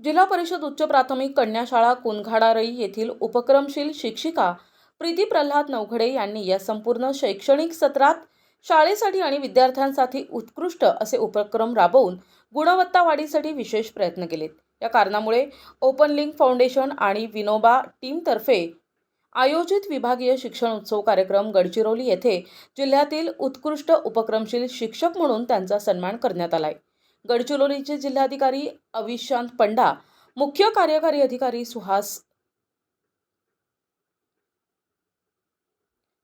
जिल्हा परिषद उच्च प्राथमिक कन्या शाळा कुनघाडारई येथील उपक्रमशील शिक्षिका प्रीती प्रल्हाद नवघडे यांनी या संपूर्ण शैक्षणिक सत्रात शाळेसाठी आणि विद्यार्थ्यांसाठी उत्कृष्ट असे उपक्रम राबवून गुणवत्ता वाढीसाठी विशेष प्रयत्न केलेत. या कारणामुळे ओपन लिंक फाउंडेशन आणि विनोबा टीमतर्फे आयोजित विभागीय शिक्षण उत्सव कार्यक्रम गडचिरोली येथे जिल्ह्यातील उत्कृष्ट उपक्रमशील शिक्षक म्हणून त्यांचा सन्मान करण्यात आला आहे गडचिरोलीचे जिल्हाधिकारी अविशांत पंडा मुख्य कार्यकारी अधिकारी सुहास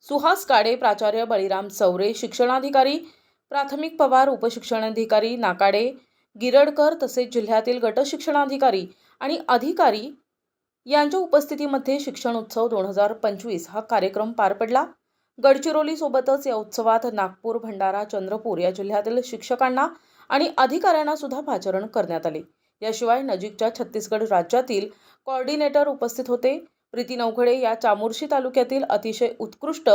सुहास काडे प्राचार्य बळीराम चौरे शिक्षणाधिकारी प्राथमिक पवार उपशिक्षणाधिकारी नाकाडे गिरडकर तसेच जिल्ह्यातील गटशिक्षणाधिकारी आणि अधिकारी यांच्या उपस्थितीमध्ये शिक्षण उत्सव दोन हजार पंचवीस हा कार्यक्रम पार पडला. गडचिरोलीसोबतच या उत्सवात नागपूर भंडारा चंद्रपूर या जिल्ह्यातील शिक्षकांना आणि अधिकाऱ्यांना सुद्धा पाचारण करण्यात आले. याशिवाय नजीकच्या छत्तीसगड राज्यातील कॉर्डिनेटर उपस्थित होते. प्रीती नवघडे या चामोर्शी तालुक्यातील अतिशय उत्कृष्ट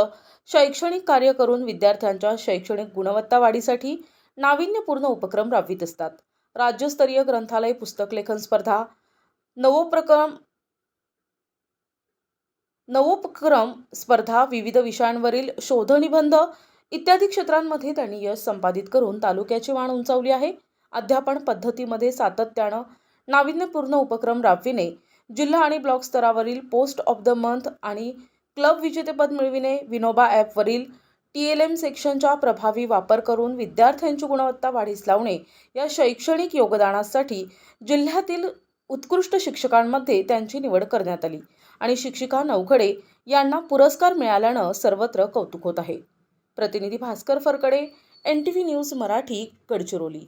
शैक्षणिक कार्य करून विद्यार्थ्यांच्या शैक्षणिक गुणवत्ता वाढीसाठी नाविन्यपूर्ण उपक्रम राबवित असतात. राज्यस्तरीय ग्रंथालय पुस्तक लेखन स्पर्धा नवोप्रक्रम नवोपक्रम स्पर्धा विविध विषयांवरील शोधनिबंध इत्यादी क्षेत्रांमध्ये त्यांनी यश संपादित करून तालुक्याची वाण उंचावली आहे. अध्यापन पद्धतीमध्ये सातत्यानं नाविन्यपूर्ण उपक्रम राबविणे जिल्हा आणि ब्लॉक स्तरावरील पोस्ट ऑफ द मंथ आणि क्लब विजेतेपद मिळविणे विनोबा ॲपवरील टी एल एम सेक्शनचा प्रभावी वापर करून विद्यार्थ्यांची गुणवत्ता वाढीस लावणे या शैक्षणिक योगदानासाठी जिल्ह्यातील उत्कृष्ट शिक्षकांमध्ये त्यांची निवड करण्यात आली आणि शिक्षिका नवखडे यांना पुरस्कार मिळाल्यानं सर्वत्र कौतुक होत आहे. प्रतिनिधी Bhaskar Pharkade N T V news Marathi Gadchiroli.